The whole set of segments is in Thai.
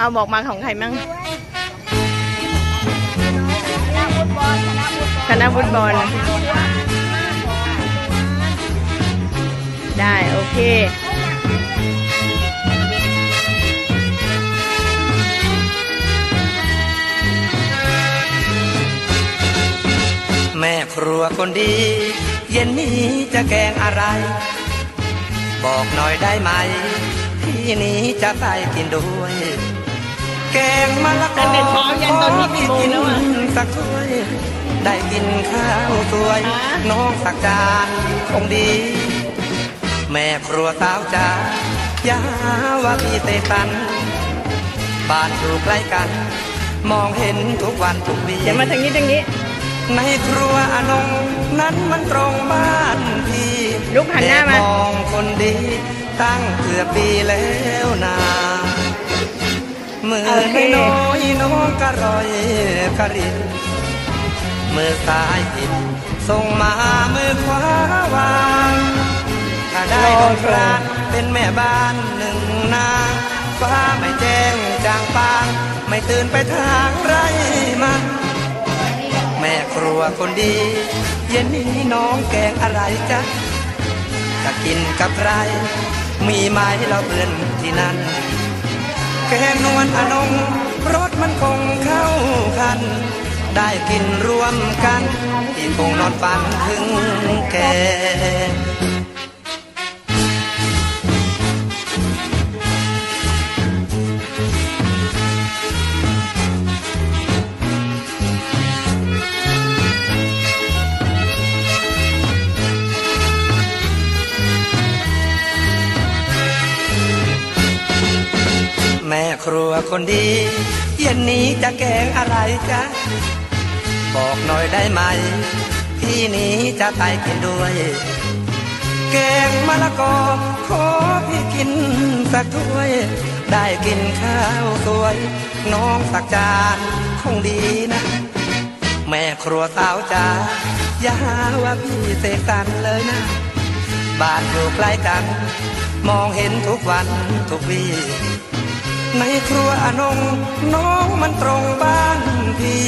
เอาบอกมาของใครมั่งคณะฟุตบอลคณะฟุตบอลคณะฟุตบอลได้ โอเคแม่ครัวคนดี เย็นนี้จะแกงอะไร บอกหน่อยได้ไหม ที่นี้จะไปกินด้วย แกงมะละกตั้องแต่เช้ายันตอนนี้กี่โมงแล้วอะสักถ้วยได้กินข้าวสวยฮะน้องสักจานคงดี แม่ครัวสาวจ๋าอย่าหาว่าพี่เตตัน บ้านอยู่ใกล้กัน มองเห็นทุกวันทุกวีเดี๋ยวมาทางนี้ทางนี้ ในครัวอนงนั้นมันตรงบ้านพี่ลุกหันหน้ามาแอบมองคนดี ตั้งเกือบปีแล้วนา มืออเคน้อยน้องกระรอยกระรินมือซ้ายผิดส่งมามือขวาวางถ้าได้ดนกรานเป็นแม่บ้านหนึ่งนางฟ้าไม่แจ้งจางปาง ไม่ตื่นไปทางไรมันแม่ครัวคนดี เย็นนี้น้องแกงอะไรจ๊ะจะกินกับใครมีไหมเราเพื่อนที่นั่น แกงนวลอนงรสมันคงเข้ากัน ได้กินรวมกันที่คงนอนฝันถึงแก แม่ครัวคนดี เย็นนี้จะแกงอะไรจ๊ะ บอกหน่อยได้ไหมที่นี้จะไปกินด้วย แกงมะละกอขอพี่กินสักถ้วย ได้กินข้าวสวย น้องสักจานคงดีนะ แม่ครัวสาวจ๋าอย่าหาว่าพี่เสกสรรเลยนะ บ้านอยู่ใกล้กัน มองเห็นทุกวันทุกวี ในครัวอนงน้องมันตรงบ้านพี่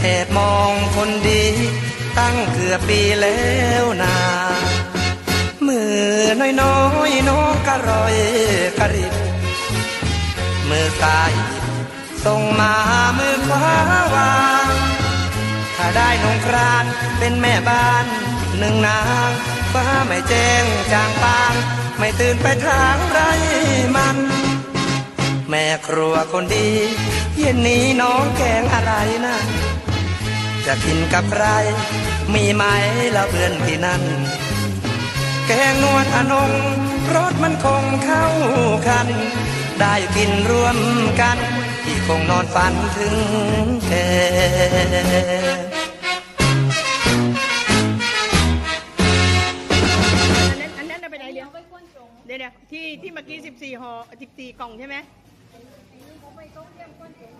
แอบมองคนดี ตั้งเกือบปีแล้วนามือน้อยน้อยน้องกระรอยกระริบมือซ้ายส่งมามือขวาวางถ้าได้นงครานเป็นแม่บ้านหนึ่งนางฟ้าไม่แจ้งจางปาง ไม่ตื่นไปทางไรมัน ครัวคนดี เย็นนี้น้องแกงอะไรนะ จะกินกับใคร มีไหมละเพื่อนที่นั่น แกงนวลอนงรสมันคงเข้ากัน ได้กินรวมกัน ที่คงนอนฝันถึงแกอันนั้นอันนั้นเอาไปไหนเดี๋ยวเดี๋ยวเดี๋ยวที่ที่เมื่อกี้สิบสี่ห่อสิบสี่กล่องใช่ไหม 中间关节